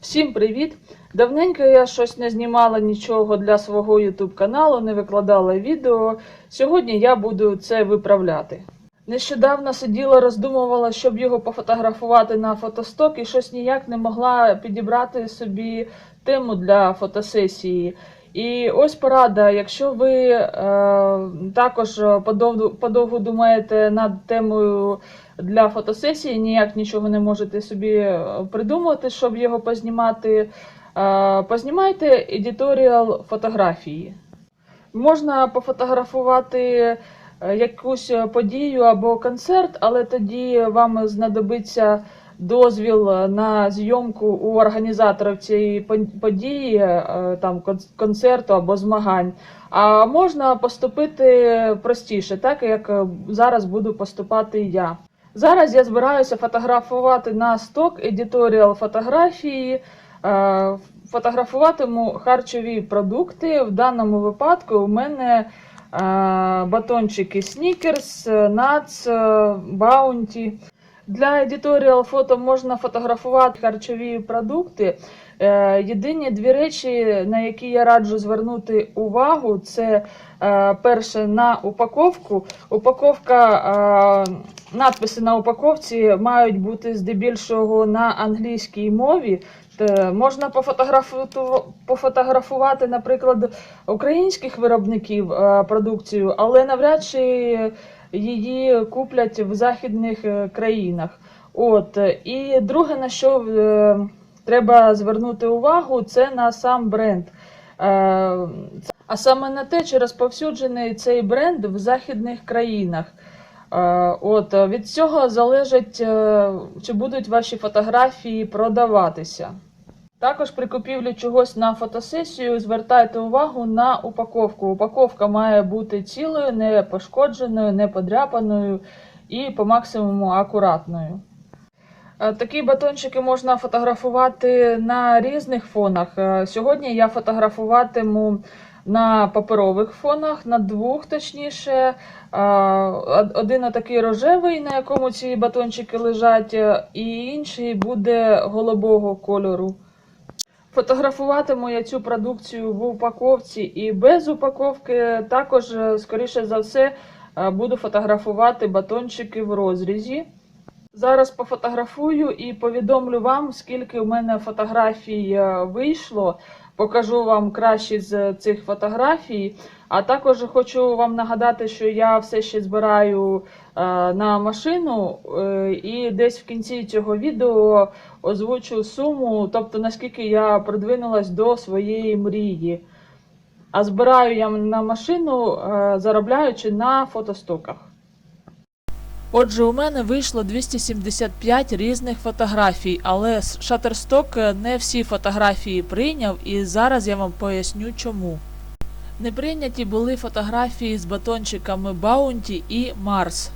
Всім привіт! Давненько я щось не знімала нічого для свого YouTube каналу, не викладала відео. Сьогодні я буду це виправляти. Нещодавно сиділа, роздумувала, щоб його пофотографувати на фотосток, і щось ніяк не могла підібрати собі тему для фотосесії. І ось порада, якщо ви е, також подовгу, подовгу думаєте над темою для фотосесії, ніяк нічого не можете собі е, придумати, щоб його познімати, е, познімайте едіторіал фотографії. Можна пофотографувати е, якусь подію або концерт, але тоді вам знадобиться дозвіл на зйомку у організаторів цієї події, е, там концерту або змагань. А можна поступити простіше, так як е, зараз буду поступати я. Зараз я збираюся фотографувати на сток едіторіал фотографії. Е, Фотографуватиму харчові продукти. В даному випадку у мене е, батончики Snickers, Nuts, Bounty. Для editorial фото можна фотографувати харчові продукти. Е, Єдині дві речі, на які я раджу звернути увагу, це е, перше на упаковку. Упаковка, е, надписи на упаковці мають бути здебільшого на англійській мові. Можна пофотографувати, наприклад, українських виробників продукцію, але навряд чи її куплять в західних е, країнах. От е, і друге, на що е, треба звернути увагу, це на сам бренд. А саме на те, чи розповсюджений цей бренд в західних країнах. От від цього залежить, чи будуть ваші фотографії продаватися. Також при купівлі чогось на фотосесію звертайте увагу на упаковку. Упаковка має бути цілою, не пошкодженою, не подряпаною і по максимуму акуратною. Е, Такі батончики можна фотографувати на різних фонах. Е, Сьогодні я фотографуватиму на паперових фонах, на двох точніше. Е, Один отакий рожевий, на якому ці батончики лежать, і інший буде голубого кольору. Фотографуватиму я цю продукцію в упаковці і без упаковки. Також, е, скоріше за все, е, буду фотографувати батончики в розрізі. Зараз пофотографую і повідомлю вам, скільки у мене фотографій е, вийшло. Покажу вам кращі з цих фотографій. А також хочу вам нагадати, що я все ще збираю е, на машину, е, і десь в кінці цього відео озвучу суму, тобто наскільки я продвинулась до своєї мрії. А збираю я на машину, е, заробляючи на фотостоках. Отже, у мене вийшло 275 різних фотографій, але Shutterstock не всі фотографії прийняв, і зараз я вам поясню чому. Не прийняті були фотографії з батончиками Bounty і Mars.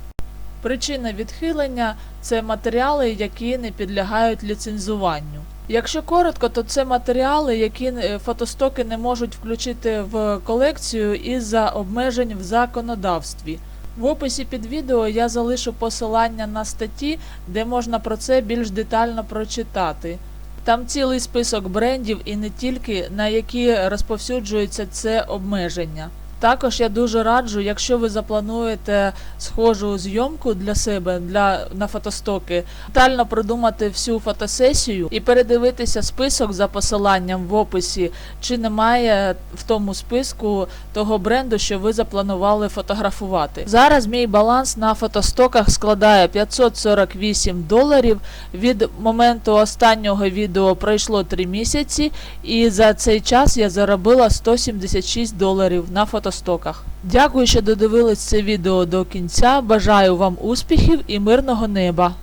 Причина відхилення це матеріали, які не підлягають ліцензуванню. Якщо коротко, то це матеріали, які е, фотостоки не можуть включити в колекцію із-за обмежень в законодавстві. В описі під відео я залишу посилання на статті, де можна про це більш детально прочитати. Там цілий список брендів і не тільки на які розповсюджується це обмеження. Також я дуже раджу, якщо ви заплануєте схожу зйомку для себе для на фотостоки, детально продумати всю фотосесію і передивитися список за посиланням в описі, чи немає в тому списку того бренду, що ви запланували фотографувати. Зараз мій баланс на фотостоках складає 548 доларів. Від моменту останнього відео пройшло 3 місяці, і за цей час я заробила 176 доларів на фотостоках. Дякую, що додивились це відео до кінця. Бажаю вам успіхів і мирного неба!